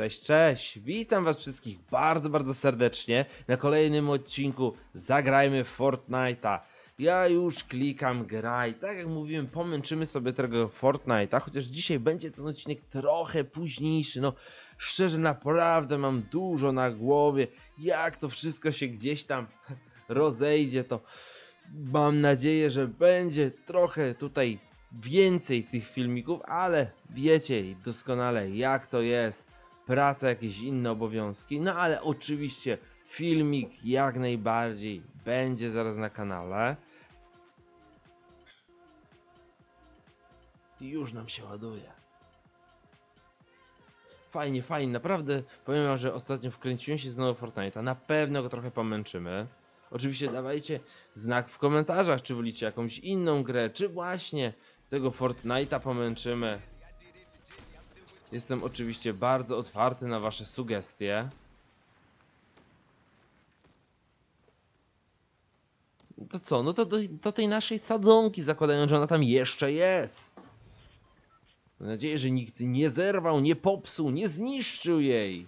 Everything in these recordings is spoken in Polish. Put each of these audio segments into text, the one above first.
Cześć, cześć! Witam was wszystkich bardzo, bardzo serdecznie na kolejnym odcinku Zagrajmy Fortnite'a. Ja już klikam graj. Tak jak mówiłem, pomęczymy sobie tego Fortnite'a, chociaż dzisiaj będzie ten odcinek trochę późniejszy. No, szczerze, naprawdę mam dużo na głowie. Jak to wszystko się gdzieś tam rozejdzie, to mam nadzieję, że będzie trochę tutaj więcej tych filmików, ale wiecie doskonale jak to jest. Praca, jakieś inne obowiązki, no ale oczywiście filmik jak najbardziej będzie zaraz na kanale. I Już nam się ładuje. Fajnie, fajnie, naprawdę powiem wam, że ostatnio wkręciłem się znowu Fortnite'a, na pewno go trochę pomęczymy. Oczywiście dawajcie znak w komentarzach, czy wolicie jakąś inną grę, czy właśnie tego Fortnite'a pomęczymy. Jestem oczywiście bardzo otwarty na wasze sugestie. To co, no to do, do tej naszej sadzonki zakładając, że ona tam jeszcze jest. Mam nadzieję, że nikt nie zerwał, nie popsuł, nie zniszczył jej.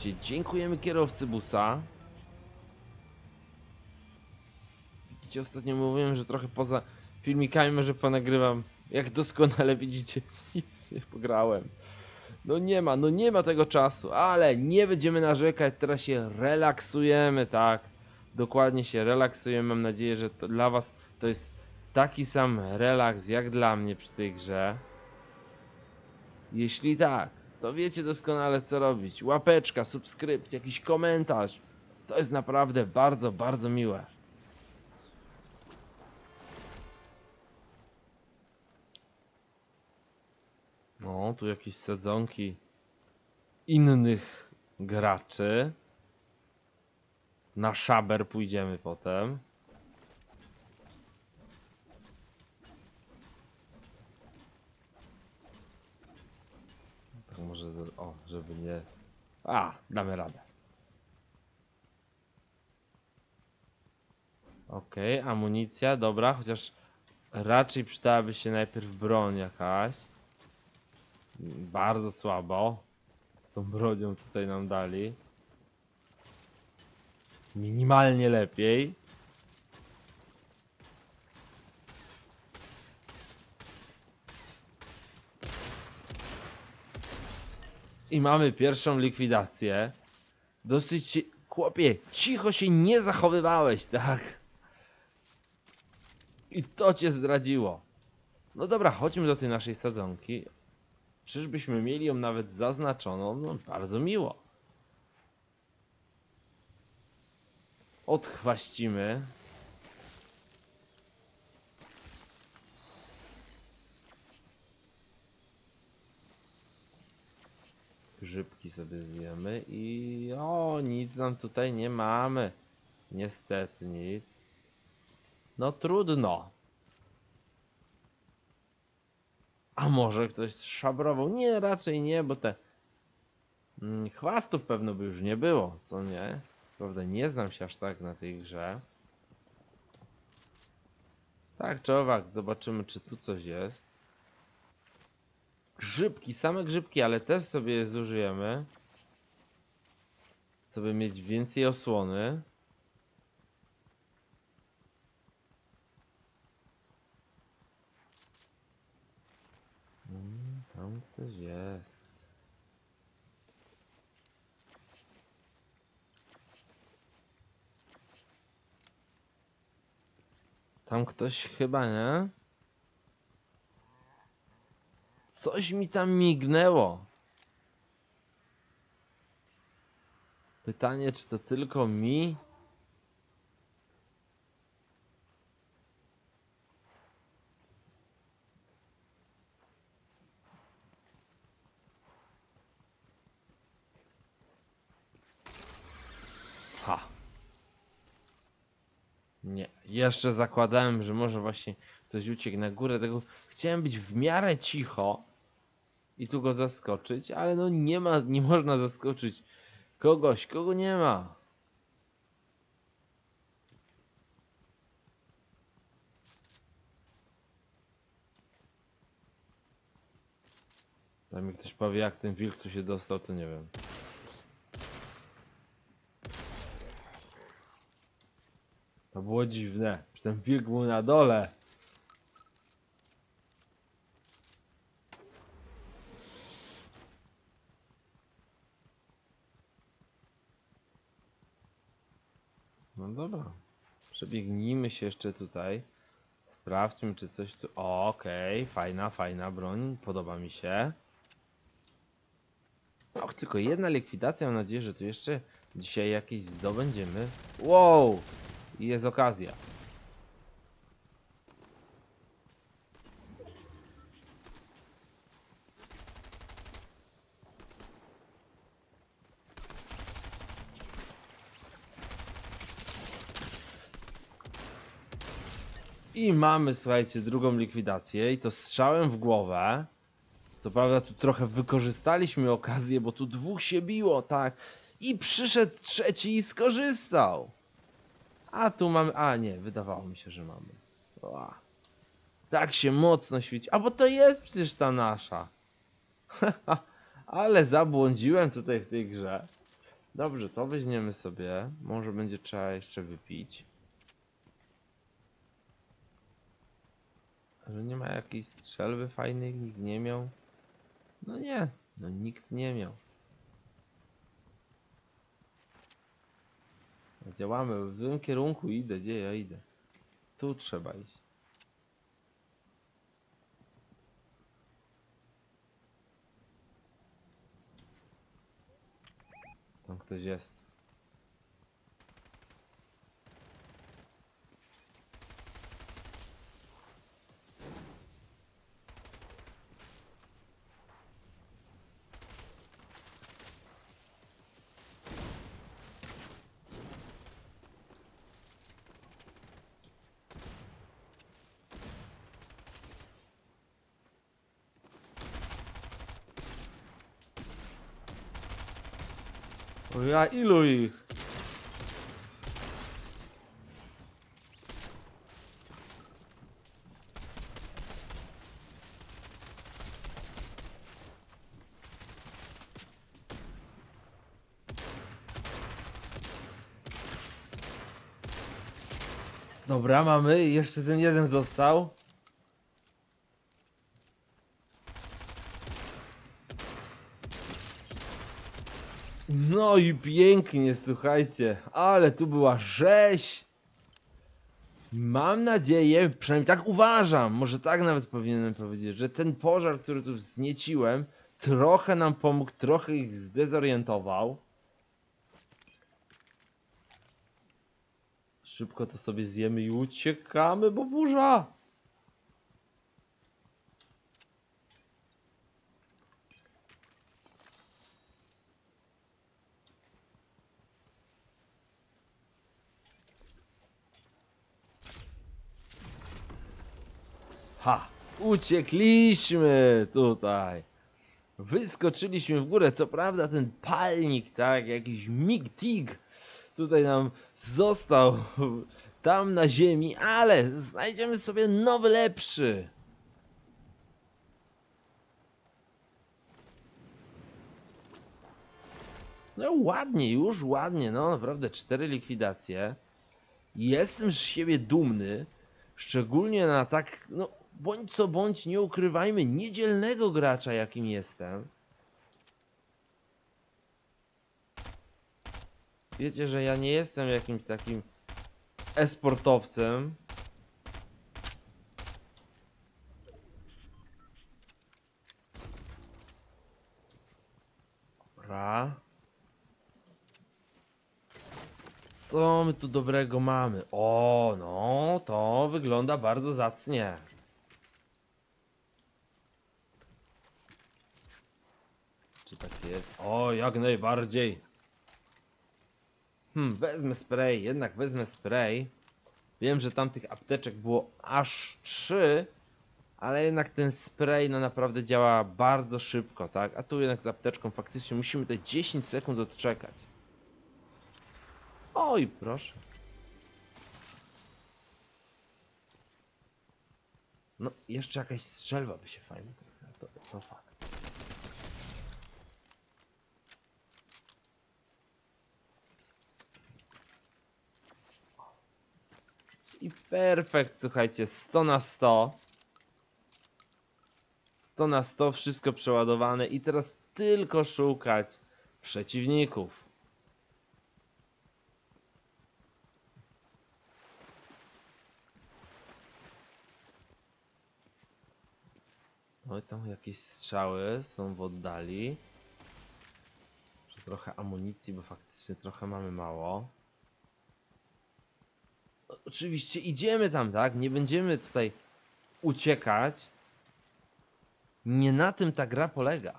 Dziękujemy kierowcy busa. Widzicie, ostatnio mówiłem, że trochę poza filmikami może ponagrywam. Jak doskonale widzicie, nic nie pograłem. No nie ma, no nie ma tego czasu, ale nie będziemy narzekać, teraz się relaksujemy, tak. Dokładnie się relaksujemy, mam nadzieję, że dla was to jest taki sam relaks jak dla mnie przy tej grze. Jeśli tak, to wiecie doskonale co robić. Łapeczka, subskrypcja, jakiś komentarz. To jest naprawdę bardzo, bardzo miłe. No, tu jakieś sadzonki innych graczy. Na szaber pójdziemy potem. Za- o, żeby nie... A, damy radę. Okej, amunicja, dobra, chociaż raczej przydałaby się najpierw broń jakaś. Bardzo słabo. Z tą bronią tutaj nam dali. Minimalnie lepiej. I mamy pierwszą likwidację. Dosyć, chłopie, cicho się nie zachowywałeś, tak? I to cię zdradziło. No dobra, chodźmy do tej naszej sadzonki. Czyżbyśmy mieli ją nawet zaznaczoną? No bardzo miło. Odchwaścimy. Grzybki sobie zjemy i o, nic nam tutaj nie mamy. Niestety nic. No trudno. A może ktoś szabrował? Nie, raczej nie, bo te mm, chwastów pewno by już nie było, co nie? Prawda, nie znam się aż tak na tej grze. Tak, czowak, zobaczymy czy tu coś jest. Grzybki, same grzybki, ale też sobie je zużyjemy. Żeby mieć więcej osłony. Mm, Tam coś jest. Tam ktoś chyba, nie? Coś mi tam mignęło. Pytanie, czy to tylko mi? Ha. Nie, jeszcze zakładałem, że może właśnie ktoś uciekł na górę tego. Chciałem być w miarę cicho i tu go zaskoczyć, ale no nie ma, nie można zaskoczyć kogoś, kogo nie ma. Tam mi ktoś powie jak ten wilk tu się dostał, to nie wiem. To było dziwne, że ten wilk był na dole. Przebiegnijmy się jeszcze tutaj. Sprawdźmy, czy coś tu. Okej, fajna, fajna broń. Podoba mi się. Och, tylko jedna likwidacja. Mam nadzieję, że tu jeszcze dzisiaj jakieś zdobędziemy. Wow! Jest okazja. I mamy, słuchajcie, drugą likwidację i to strzałem w głowę. To prawda, tu trochę wykorzystaliśmy okazję, bo tu dwóch się biło, tak? I przyszedł trzeci i skorzystał. A tu mamy. A nie, wydawało mi się, że mamy. Tak się mocno świeci. A bo to jest przecież ta nasza. Ale zabłądziłem tutaj w tej grze. Dobrze, to weźmiemy sobie. Może będzie trzeba jeszcze wypić. Że nie ma jakiejś strzelby fajnej, nikt nie miał. No nie, no nikt nie miał. Działamy w złym kierunku, idę, gdzie ja idę? Tu trzeba iść. Tam ktoś jest. Ja ilu ich? Dobra, mamy. Jeszcze ten jeden został. No i pięknie, słuchajcie, ale tu była rzeź. Mam nadzieję, przynajmniej tak uważam, może tak nawet powinienem powiedzieć, że ten pożar, który tu wznieciłem, trochę nam pomógł, trochę ich zdezorientował. Szybko to sobie zjemy i uciekamy, bo burza. Ha! Uciekliśmy tutaj. Wyskoczyliśmy w górę. Co prawda ten palnik, tak, jakiś mig-tig tutaj nam został tam na ziemi, ale znajdziemy sobie nowy, lepszy. No ładnie, już ładnie, no naprawdę cztery likwidacje. Jestem z siebie dumny, szczególnie na tak, no bądź co bądź, nie ukrywajmy, niedzielnego gracza jakim jestem. Wiecie, że ja nie jestem jakimś takim esportowcem. Dobra. Co my tu dobrego mamy? O, no, to wygląda bardzo zacnie. Czy tak jest? O, jak najbardziej. Hmm, wezmę spray, jednak wezmę spray. Wiem, że tam tych apteczek było aż 3, ale jednak ten spray no naprawdę działa bardzo szybko, tak? A tu jednak z apteczką faktycznie musimy te 10 sekund odczekać. Oj, proszę. No, jeszcze jakaś strzelba by się fajnie to, to fakt. I perfekt, słuchajcie, 100 na 100. 100 na 100, wszystko przeładowane i teraz tylko szukać przeciwników. I tam jakieś strzały są w oddali. Trochę amunicji, bo faktycznie trochę mamy mało. Oczywiście idziemy tam, tak? Nie będziemy tutaj uciekać. Nie na tym ta gra polega.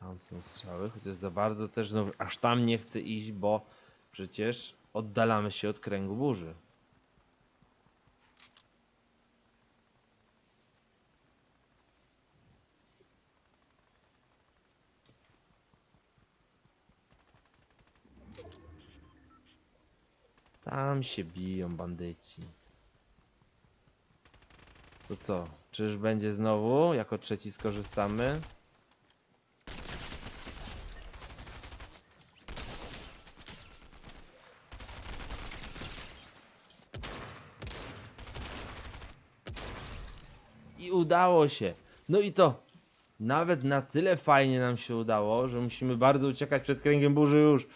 Tam są strzały, chociaż za bardzo też no, aż tam nie chcę iść, bo przecież oddalamy się od kręgu burzy. Tam się biją bandyci. To co? Czyż będzie znowu? Jako trzeci skorzystamy? I udało się. No i to nawet na tyle fajnie nam się udało, że musimy bardzo uciekać przed kręgiem burzy już.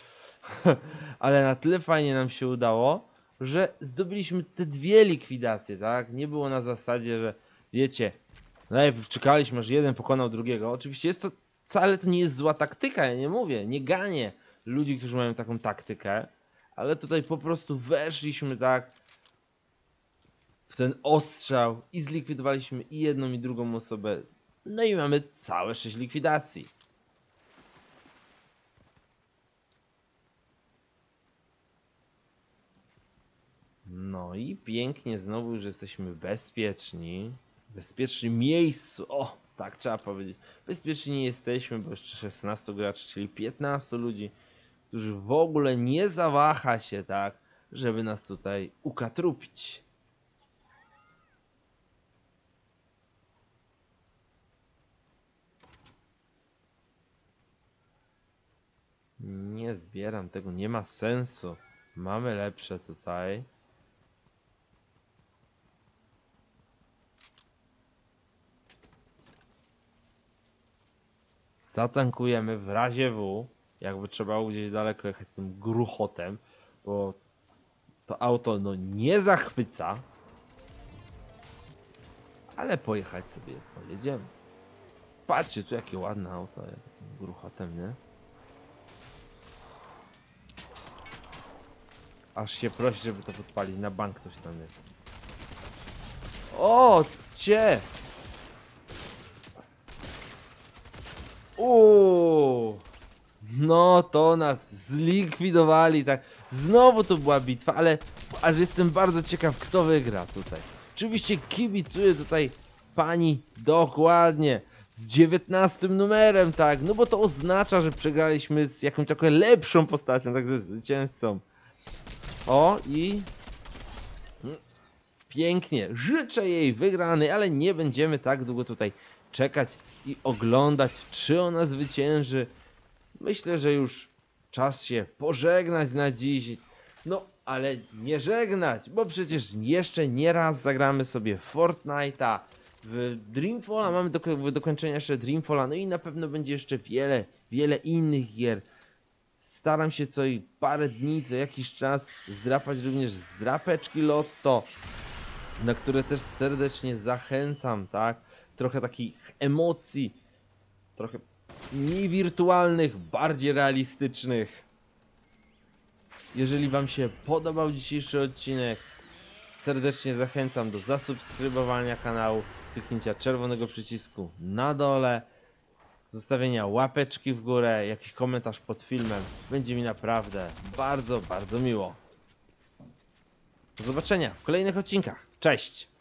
Ale na tyle fajnie nam się udało, że zdobyliśmy te dwie likwidacje, tak? Nie było na zasadzie, że wiecie, najpierw czekaliśmy, aż jeden pokonał drugiego. Oczywiście jest to, wcale to nie jest zła taktyka, ja nie mówię, nie ganię ludzi, którzy mają taką taktykę, ale tutaj po prostu weszliśmy tak w ten ostrzał i zlikwidowaliśmy i jedną i drugą osobę. No i mamy całe 6 likwidacji. No i pięknie, znowu już jesteśmy bezpieczni. W bezpiecznym miejscu. O, tak trzeba powiedzieć. Bezpieczni nie jesteśmy, bo jeszcze 16 graczy, czyli 15 ludzi, którzy w ogóle nie zawaha się tak, żeby nas tutaj ukatrupić. Nie zbieram tego, nie ma sensu. Mamy lepsze tutaj. Zatankujemy w razie W, jakby trzeba było gdzieś daleko jechać tym gruchotem, bo to auto no nie zachwyca, ale pojechać sobie pojedziemy. Patrzcie, tu jakie ładne auto, jak tym gruchotem, nie? Aż się prosi, żeby to podpalić. Na bank ktoś tam jest. O, cie! Uuu! No to nas zlikwidowali, tak. Znowu to była bitwa, ale aż jestem bardzo ciekaw, kto wygra tutaj. Oczywiście kibicuję tutaj pani dokładnie z 19 numerem, tak. No bo to oznacza, że przegraliśmy z jakąś taką lepszą postacią, tak ze zwycięzcą. O i pięknie. Życzę jej wygranej, ale nie będziemy tak długo tutaj czekać i oglądać, czy ona zwycięży. Myślę, że już czas się pożegnać na dziś. No, ale nie żegnać, bo przecież jeszcze nie raz zagramy sobie Fortnite'a. W Dreamfalla mamy do, do dokończenia jeszcze Dreamfalla, no i na pewno będzie jeszcze wiele, wiele innych gier. Staram się co i parę dni, co jakiś czas zdrapać również zdrapeczki Lotto, na które też serdecznie zachęcam, tak? Trochę takich emocji, trochę mniej wirtualnych, bardziej realistycznych. Jeżeli Wam się podobał dzisiejszy odcinek, serdecznie zachęcam do zasubskrybowania kanału, kliknięcia czerwonego przycisku na dole, zostawienia łapeczki w górę, jakiś komentarz pod filmem. Będzie mi naprawdę bardzo, bardzo miło. Do zobaczenia w kolejnych odcinkach. Cześć!